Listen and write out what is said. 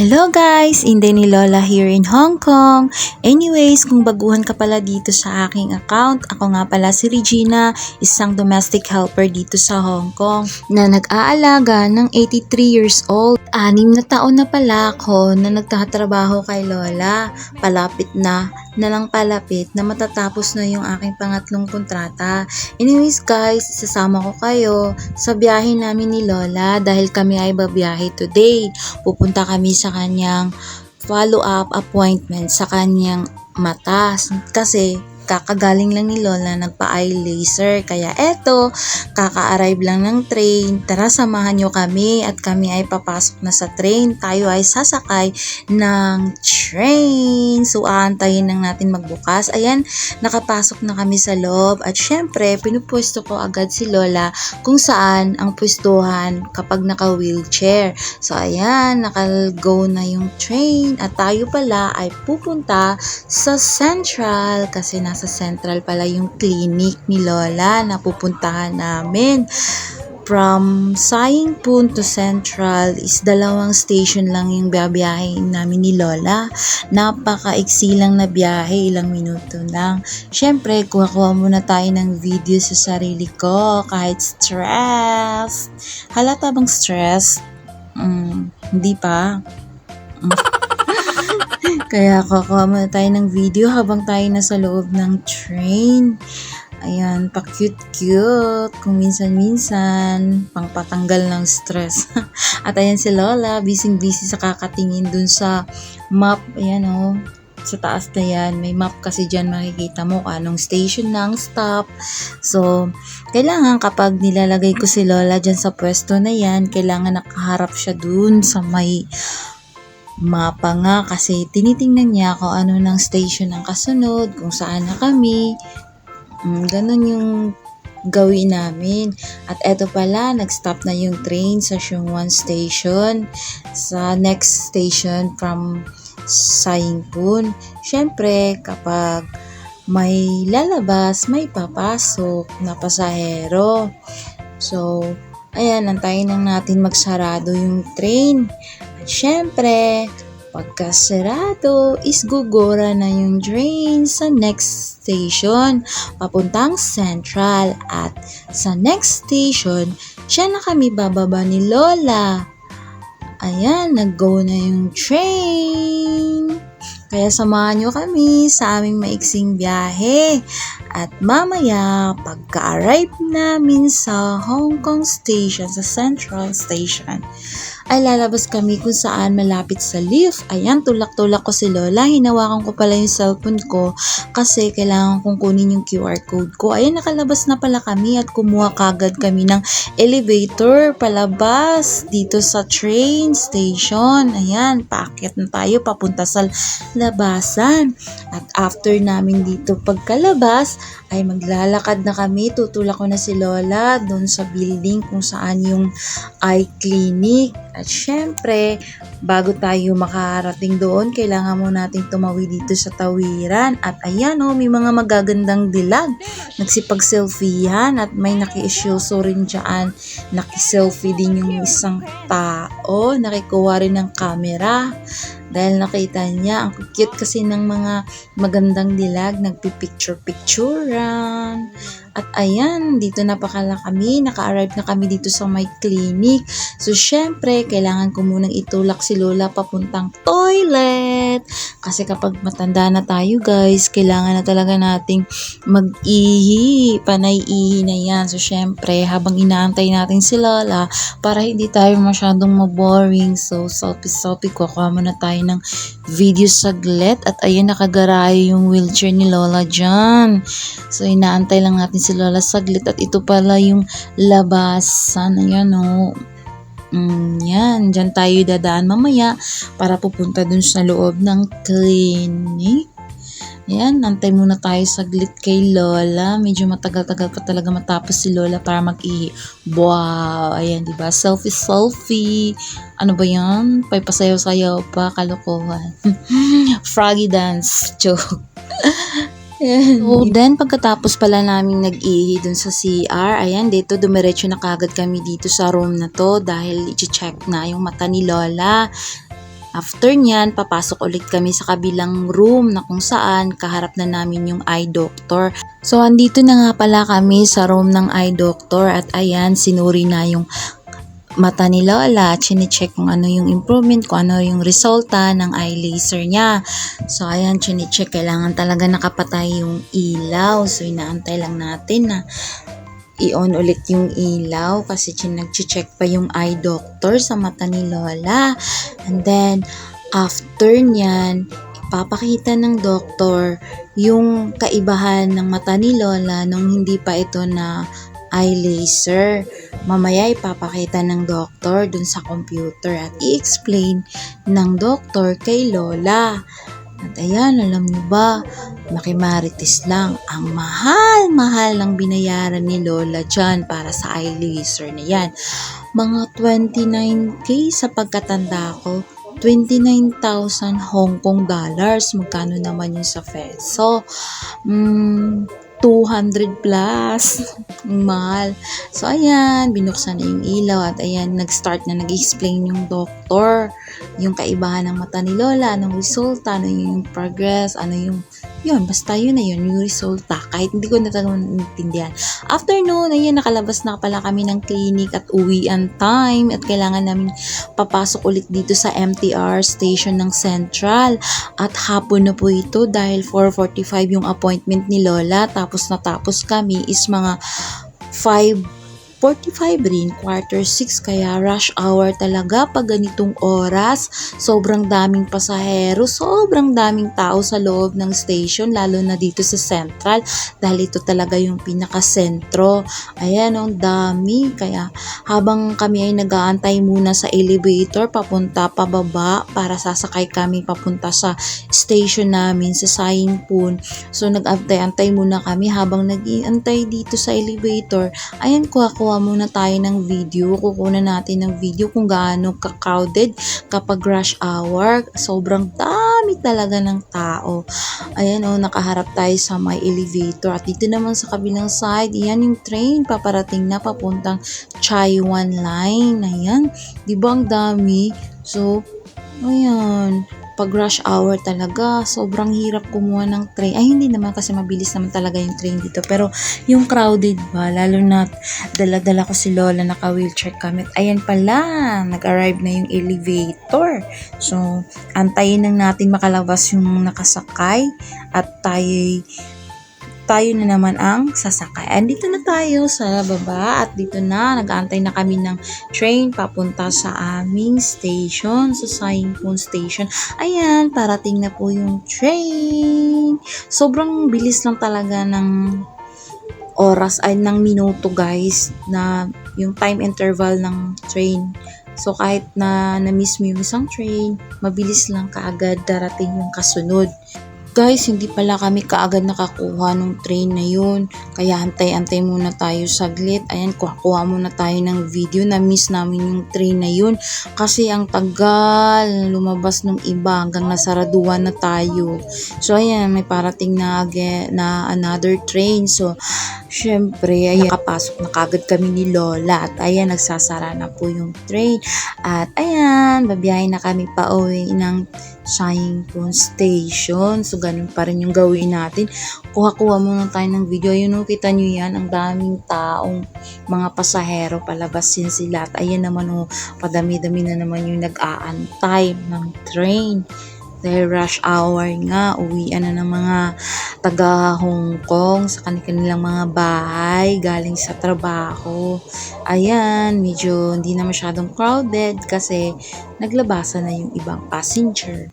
Hello guys! Inday ni Lola here in Hong Kong. Anyways, kung baguhan ka pala dito sa aking account, ako nga pala si Regina, isang domestic helper dito sa Hong Kong na nag-aalaga ng 83 years old. Anim na taon na pala ako na nagtatrabaho kay Lola. Palapit na, na lang palapit na matatapos na yung aking pangatlong kontrata. Anyways guys, sasama ko kayo sa biyahe namin ni Lola dahil kami ay babiyahe today. Pupunta kami sa kanyang follow-up appointment sa kanyang mata. Kasi kakagaling lang ni Lola nagpa-eye laser. Kaya eto, kaka-arrive lang ng train. Tara, samahan nyo kami at kami ay papasok na sa train. Tayo ay sasakay ng train. So, aantayin lang natin magbukas. Ayan, nakapasok na kami sa loob. At syempre, pinupwesto ko agad si Lola kung saan ang pwestuhan kapag naka-wheelchair. So, ayan, naka-go na yung train. At tayo pala ay pupunta sa Central kasi nasa Central pala yung clinic ni Lola na pupuntahan namin. From Sayingpun to Central is dalawang station lang yung biyabiyahin namin ni Lola. Napaka-iksi lang na biyahe, ilang minuto lang. Siyempre, kuha-kuha muna tayo ng video sa sarili ko kahit stress. Halata bang stress? Mm, hindi pa. Kaya kukuha muna tayo ng video habang tayo nasa loob ng train. Ayan, pa-cute-cute. Kung minsan-minsan, pang patanggal ng stress. At ayan si Lola, busy-busy sa kakatingin dun sa map. Ayan o, oh, sa taas na yan. May map kasi dyan makikita mo anong station ng stop. So, kailangan kapag nilalagay ko si Lola dyan sa pwesto na yan, kailangan nakaharap siya dun sa may mapa nga kasi tinitingnan niya kung ano ng station ang kasunod, kung saan na kami. Mm, ganun yung gawin namin. At eto pala, nag-stop na yung train sa Shungwan Station. Sa next station from Sayingpun. Siyempre, kapag may lalabas, may papasok na pasahero. So, ayan, antayin lang natin magsarado yung train. Syempre, pagkasarado is gugura na yung train sa next station papuntang Central. At sa next station siya na kami bababa ni Lola. Ayan nag-go na yung train. Kaya samahan nyo kami sa aming maiksing biyahe at mamaya pagka-arrive namin sa Hong Kong Station sa Central Station ay lalabas kami kung saan malapit sa lift. Ayan, tulak-tulak ko si Lola. Hinawakan ko pala yung cellphone ko kasi kailangan kong kunin yung QR code ko. Ayan, nakalabas na pala kami at kumuha kagad kami ng elevator palabas dito sa train station. Ayan, paakyat na tayo papunta sa labasan. At after namin dito pagkalabas, ay maglalakad na kami. Tutulak ko na si Lola doon sa building kung saan yung eye clinic. At syempre, bago tayo makarating doon, kailangan mo nating tumawi dito sa tawiran. At ayan o, oh, may mga magagandang dilag. Nagsipag-selfiehan at may naki-isyoso rin dyan. Naki-selfie din yung isang tao. Nakikuha rin ng camera. Dahil nakita niya, ang cute kasi ng mga magandang dilag, nagpipicture-picturean. At ayan, dito na pakala kami, naka-arrive na kami dito sa my clinic. So, syempre, kailangan ko munang itulak si Lola papuntang toilet. Kasi kapag matanda na tayo guys, kailangan na talaga nating mag-ihi. Panay-ihi na yan. So, syempre, habang inaantay natin si Lola, para hindi tayo masyadong maboring. So, selfie-selfie, kukuha muna tayo ng video saglit. At ayun, nakagarayo yung wheelchair ni Lola dyan. So, inaantay lang natin si Lola saglit at ito pala yung labasan. Ayan o. Oh. Mm, yan, dyan tayo dadaan mamaya para pupunta dun sa loob ng clinic. Yan, antay muna tayo saglit kay Lola. Medyo matagal-tagal pa talaga matapos si Lola para mag-ihi. Wow! Ayan, di ba? Selfie, selfie. Ano ba yan? Paipasayaw-sayaw pa, kalokohan. Froggy dance. Joke. So, then, pagkatapos pala namin nag-ihi dun sa CR, ayan, dito, dumiretso na kagad kami dito sa room na to dahil i-check na yung mata ni Lola. After nyan, papasok ulit kami sa kabilang room na kung saan kaharap na namin yung eye doctor. So, andito na nga pala kami sa room ng eye doctor at ayan, sinuri na yung mata ni Lola, chine-check kung ano yung improvement, kung ano yung resulta ng eye laser niya. So, ayan, chine-check, kailangan talaga nakapatay yung ilaw. So, inaantay lang natin na i-on ulit yung ilaw kasi nag-check pa yung eye doctor sa mata ni Lola. And then, after nyan, ipapakita ng doktor yung kaibahan ng mata ni Lola nung hindi pa ito na eye laser. Mamaya ipapakita ng doktor dun sa computer at i-explain ng doktor kay Lola. At ayan, alam niyo ba, makimarites lang, ang mahal-mahal ng binayaran ni Lola dyan para sa eye laser na yan. Mga 29k sa pagkatanda ko, 29,000 Hong Kong dollars. Magkano naman yun sa peso? Mm, 200 plus. Mahal. So, ayan, binuksan na yung ilaw at ayan, nag-start na nag-explain yung doktor yung kaibahan ng mata ni Lola, anong resulta, ano yung progress, ano yung, yun, basta yun na yun, yung resulta. Kahit hindi ko na talaga naintindihan. After noon, ayan, nakalabas na pala kami ng clinic at uwian time at kailangan namin papasok ulit dito sa MTR station ng Central. At hapon na po ito dahil 4.45 yung appointment ni Lola tapos natapos kami is mga 5 45 rin, quarter 6, kaya rush hour talaga pag ganitong oras. Sobrang daming pasahero, sobrang daming tao sa loob ng station, lalo na dito sa Central, dahil ito talaga yung pinaka-sentro. Ayan, ang dami. Kaya habang kami ay nag-aantay muna sa elevator, papunta pababa, para sasakay kami papunta sa station namin sa Saingpun. So, nag-antay-antay muna kami habang nag-iantay dito sa elevator. Ayan, kuha-kuha muna tayo ng video. Kukunan natin ng video kung gaano ka-crowded kapag rush hour. Sobrang dami talaga ng tao. Ayan o, oh, nakaharap tayo sa may elevator. At dito naman sa kabilang side, yan yung train paparating na papuntang Chaiwan Line. Ayan, di ba ang dami? So, ayan, pag rush hour talaga, sobrang hirap kumuha ng train. Ay, hindi naman kasi mabilis naman talaga yung train dito. Pero yung crowded ba, lalo na dala-dala ko si Lola, naka-wheelchair kami. Ayan pala, nag-arrive na yung elevator. So, antayin lang natin makalabas yung nakasakay at tayo tayo na naman ang sasakay. Andito na tayo sa baba at dito na, nag-aantay na kami ng train papunta sa aming station, sa Saingpon Station. Ayan, parating na po yung train. Sobrang bilis lang talaga ng oras ay ng minuto guys na yung time interval ng train. So kahit na na-miss mo yung isang train, mabilis lang kaagad darating yung kasunod. Guys, hindi pala kami kaagad nakakuha ng train na yun. Kaya antay-antay muna tayo saglit. Ayan, kuha-kuha muna tayo ng video. Na-miss namin yung train na yun. Kasi ang tagal lumabas ng iba hanggang nasaraduan na tayo. So, ayan, may parating na, na another train. So, syempre, ayan, nakapasok na kagad kami ni Lola. At ayan, nagsasara na po yung train. At ayan, babiyahin na kami pa uwi ng Saingpon Station. So, ganun pa rin yung gawin natin. Kuha-kuha muna tayo ng video. Yun, no, kita nyo yan, ang daming taong mga pasahero palabas din sila. At ayan naman, oh, padami-dami na naman yung nag-aantay ng train dahil rush hour nga, uwian na ng mga taga Hong Kong sa kanilang mga bahay galing sa trabaho. Ayan, medyo hindi na masyadong crowded kasi naglabasan na yung ibang passenger.